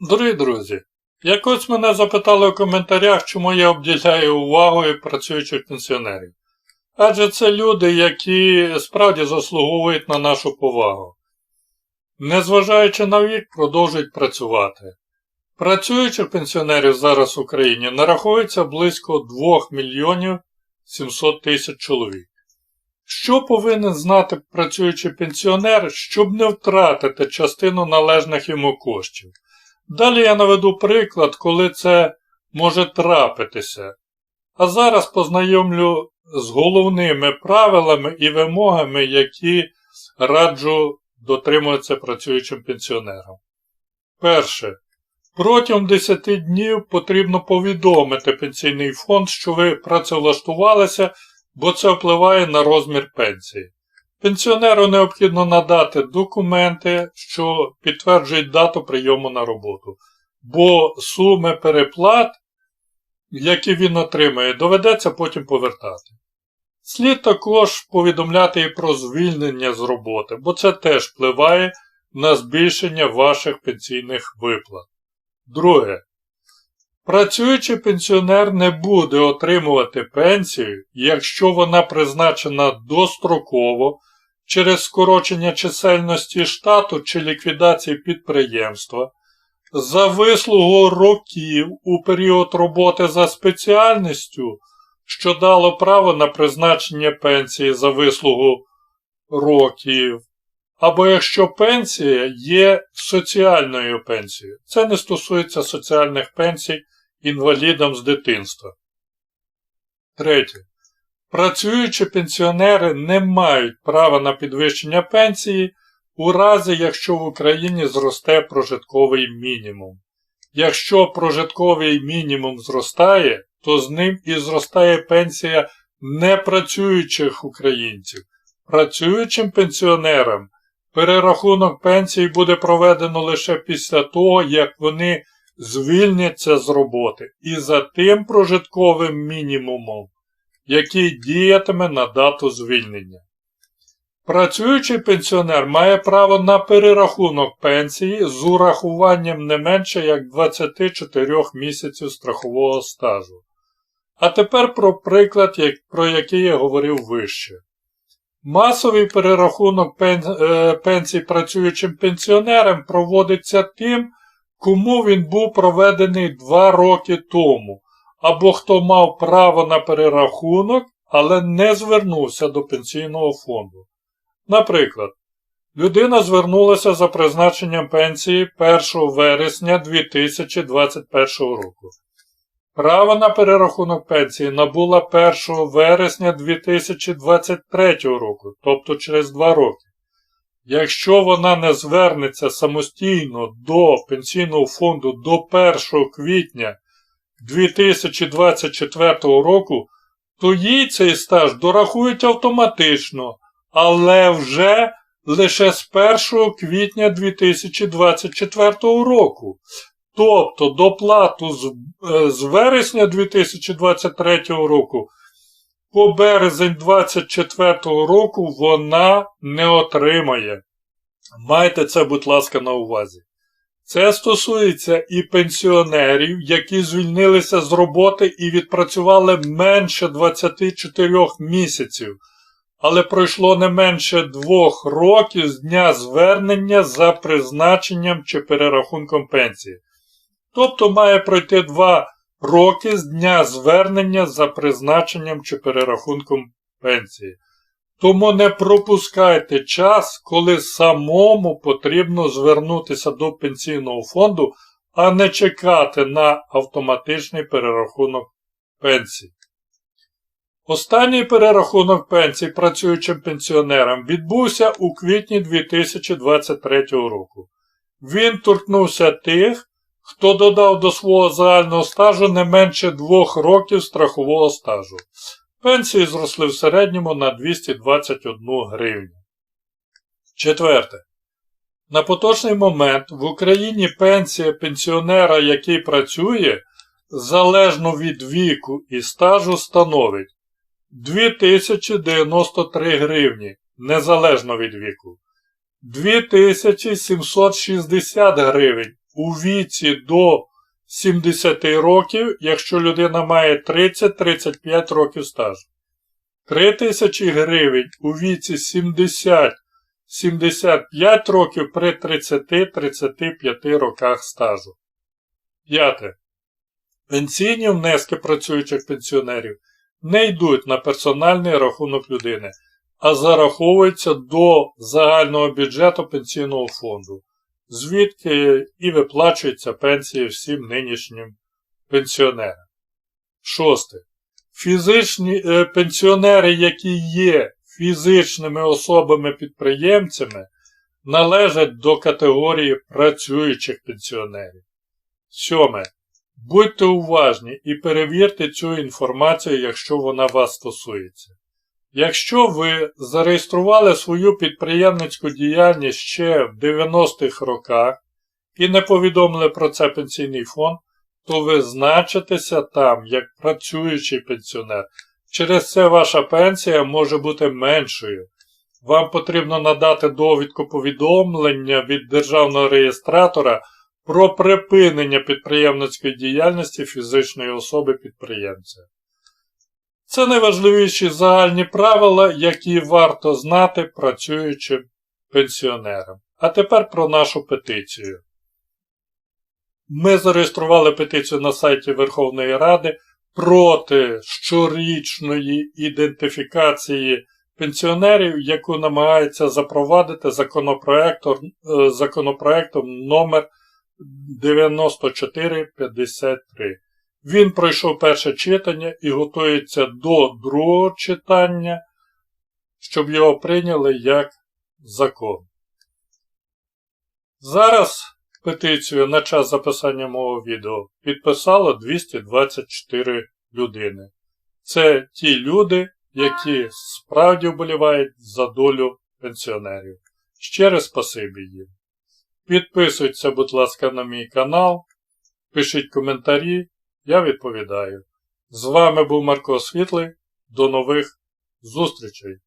Дорогі друзі, якось мене запитали у коментарях, чому я обділяю увагою працюючих пенсіонерів. Адже це люди, які справді заслуговують на нашу повагу. Незважаючи на вік, продовжують працювати. Працюючих пенсіонерів зараз в Україні нараховується близько 2 мільйонів 700 тисяч чоловік. Що повинен знати працюючий пенсіонер, щоб не втратити частину належних йому коштів? Далі я наведу приклад, коли це може трапитися. А зараз познайомлю з головними правилами і вимогами, які раджу дотримуватися працюючим пенсіонерам. Перше. Протягом 10 днів потрібно повідомити пенсійний фонд, що ви працевлаштувалися, бо це впливає на розмір пенсії. Пенсіонеру необхідно надати документи, що підтверджують дату прийому на роботу, бо суми переплат, які він отримає, доведеться потім повертати. Слід також повідомляти і про звільнення з роботи, бо це теж впливає на збільшення ваших пенсійних виплат. Друге. Працюючий пенсіонер не буде отримувати пенсію, якщо вона призначена достроково через скорочення чисельності штату чи ліквідації підприємства, за вислугу років у період роботи за спеціальністю, що дало право на призначення пенсії за вислугу років, або якщо пенсія є соціальною пенсією. Це не стосується соціальних пенсій інвалідам з дитинства. Третє. Працюючі пенсіонери не мають права на підвищення пенсії у разі, якщо в Україні зросте прожитковий мінімум. Якщо прожитковий мінімум зростає, то з ним і зростає пенсія непрацюючих українців. Працюючим пенсіонерам перерахунок пенсії буде проведено лише після того, як вони звільняться з роботи і за тим прожитковим мінімумом, який діятиме на дату звільнення. Працюючий пенсіонер має право на перерахунок пенсії з урахуванням не менше як 24 місяців страхового стажу. А тепер про приклад, про який я говорив вище. Масовий перерахунок пенсій працюючим пенсіонерам проводиться тим, кому він був проведений 2 роки тому, або хто мав право на перерахунок, але не звернувся до пенсійного фонду. Наприклад, людина звернулася за призначенням пенсії 1 вересня 2021 року. Право на перерахунок пенсії набула 1 вересня 2023 року, тобто через 2 роки. Якщо вона не звернеться самостійно до пенсійного фонду до 1 квітня 2024 року, то їй цей стаж дорахують автоматично, але вже лише з 1 квітня 2024 року. Тобто доплату з, е, з вересня 2023 року по березень 2024 року вона не отримає. Майте це, будь ласка, на увазі. Це стосується і пенсіонерів, які звільнилися з роботи і відпрацювали менше 24 місяців, але пройшло не менше двох років з дня звернення за призначенням чи перерахунком пенсії. Тобто має пройти 2 роки з дня звернення за призначенням чи перерахунком пенсії. Тому не пропускайте час, коли самому потрібно звернутися до пенсійного фонду, а не чекати на автоматичний перерахунок пенсії. Останній перерахунок пенсій працюючим пенсіонерам відбувся у квітні 2023 року. Він торкнувся тих, хто додав до свого загального стажу не менше 2 років страхового стажу. Пенсії зросли в середньому на 221 гривню. Четверте. На поточний момент в Україні пенсія пенсіонера, який працює, залежно від віку і стажу, становить 2093 гривні незалежно від віку, 2760 гривень у віці до 70 років, якщо людина має 30-35 років стажу. 3 тисячі гривень у віці 70-75 років при 30-35 роках стажу. П'яте. Пенсійні внески працюючих пенсіонерів не йдуть на персональний рахунок людини, а зараховуються до загального бюджету пенсійного фонду, звідки і виплачуються пенсії всім нинішнім пенсіонерам. Шосте. Фізичні е, пенсіонери, які є фізичними особами-підприємцями, належать до категорії працюючих пенсіонерів. Сьоме. Будьте уважні і перевірте цю інформацію, якщо вона вас стосується. Якщо ви зареєстрували свою підприємницьку діяльність ще в 90-х роках і не повідомили про це пенсійний фонд, то ви значитеся там як працюючий пенсіонер. Через це ваша пенсія може бути меншою. Вам потрібно надати довідку повідомлення від державного реєстратора про припинення підприємницької діяльності фізичної особи підприємця. Це найважливіші загальні правила, які варто знати працюючим пенсіонерам. А тепер про нашу петицію. Ми зареєстрували петицію на сайті Верховної Ради проти щорічної ідентифікації пенсіонерів, яку намагається запровадити е, законопроектом номер 9453. Він пройшов перше читання і готується до другого читання, щоб його прийняли як закон. Зараз петицію на час записання мого відео підписало 224 людини. Це ті люди, які справді вболівають за долю пенсіонерів. Щире спасибі їм. Підписуйтеся, будь ласка, на мій канал, пишіть коментарі, я відповідаю. З вами був Марко Світлий. До нових зустрічей!